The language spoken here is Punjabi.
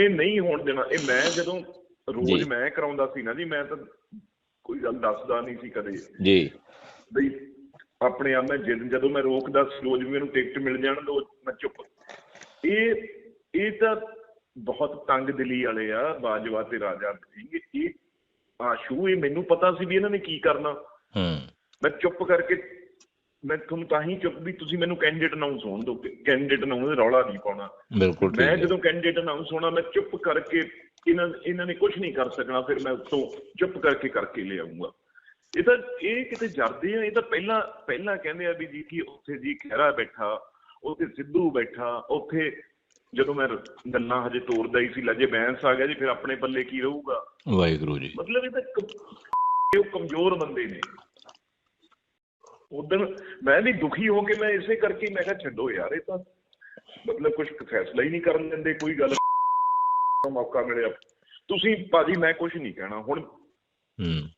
ਇਹ ਨਹੀਂ ਹੋਣ ਦੇਣਾ। ਇਹ ਮੈਂ ਜਦੋਂ ਰੋਜ਼ ਜੀ। ਮੈਂ ਕਰਾਉਂਦਾ ਸੀ ਨਾ ਜੀ ਮੈਂ ਤਾਂ ਕੋਈ ਗੱਲ ਦੱਸਦਾ ਨਹੀਂ ਸੀ ਕਦੇ। ਜੀ। ਬਈ ਆਪਣੇ ਆਪ ਮੈਂ ਜਦ- ਜਦੋਂ ਮੈਂ ਰੋਕਦਾ ਸੀ ਰੋਜ਼ ਵੀ ਮੈਨੂੰ ਟਿਕਟ ਮਿਲ ਜਾਣ ਦੋ ਮੈਂ ਚੁੱਪ। ਇਹ ਇਹ ਤਾਂ ਬਹੁਤ ਤੰਗ ਦਿਲੀ ਵਾਲੇ ਆ ਬਾਜਵਾ ਤੇ ਰਾਜਾ ਸਿੰਘ ਇਹ ਆਸ਼ੂ ਇਹ ਮੈਨੂੰ ਪਤਾ ਸੀ ਵੀ ਇਹਨਾਂ ਨੇ ਕੀ ਕਰਨਾ। ਹੂੰ। ਮੈਂ ਚੁੱਪ ਕਰਕੇ ਮੈਂ ਤੁਹਾਨੂੰ ਤਾਂ ਹੀ ਚੁੱਪ ਵੀ ਤੁਸੀਂ ਮੈਨੂੰ ਕੈਂਡੀਡੇਟ ਅਨਾਉਂਸ ਹੋਣ ਦਿਓ ਕੈਂਡੀਡੇਟ ਅਨਾਉਂਸ ਰੌਲਾ ਨਹੀਂ ਪਾਉਣਾ। ਬਿਲਕੁਲ ਠੀਕ ਮੈਂ ਜਦੋਂ ਕੈਂਡੀਡੇਟ ਅਨਾਉਂਸ ਹੋਣਾ ਮੈਂ ਚੁੱਪ ਕਰਕੇ ਇਹਨਾਂ ਇਹਨਾਂ ਨੇ ਕੁਝ ਨਹੀਂ ਕਰ ਸਕਣਾ ਫਿਰ ਮੈਂ ਉੱਤੋਂ ਚੁੱਪ ਕਰਕੇ ਕਰਕੇ ਲੈ ਆਉਂਗਾ ਇਹ ਤਾਂ ਇਹ ਕਿਤੇ ਜਰਦੇ ਆ ਇਹ ਤਾਂ ਪਹਿਲਾਂ ਪਹਿਲਾਂ ਕਹਿੰਦੇ ਆ ਵੀ ਜੀ ਕਿ ਉੱਥੇ ਜੀ ਖਹਿਰਾ ਬੈਠਾ ਉੱਥੇ ਸਿੱਧੂ ਬੈਠਾ ਉੱਥੇ ਜਦੋਂ ਮੈਂ ਗੱਲਾਂ ਹਜੇ ਤੋਰਦਾ ਹੀ ਸੀ ਲਜੇ ਬੈਂਸ ਆ ਗਿਆ ਜੀ ਫਿਰ ਆਪਣੇ ਪੱਲੇ ਕੀ ਰਹੂਗਾ? ਵਾਹਿਗੁਰੂ ਜੀ। ਮਤਲਬ ਇਹ ਤਾਂ ਇਹ ਕਮਜ਼ੋਰ ਬੰਦੇ ਨੇ। ਉਦੋਂ ਮੈਂ ਵੀ ਦੁਖੀ ਹੋ ਕੇ ਮੈਂ ਇਸੇ ਕਰਕੇ ਮੈਂ ਕਿਹਾ ਛੱਡੋ ਯਾਰ, ਇਹ ਤਾਂ ਮਤਲਬ ਕੁਝ ਫੈਸਲਾ ਹੀ ਨਹੀਂ ਕਰਨ ਦਿੰਦੇ, ਕੋਈ ਗੱਲ ਮੌਕਾ ਮਿਲਿਆ। ਤੁਸੀਂ ਭਾਜੀ, ਮੈਂ ਕੁਝ ਨਹੀਂ ਕਹਿਣਾ। ਹੁਣ ਹੂੰ।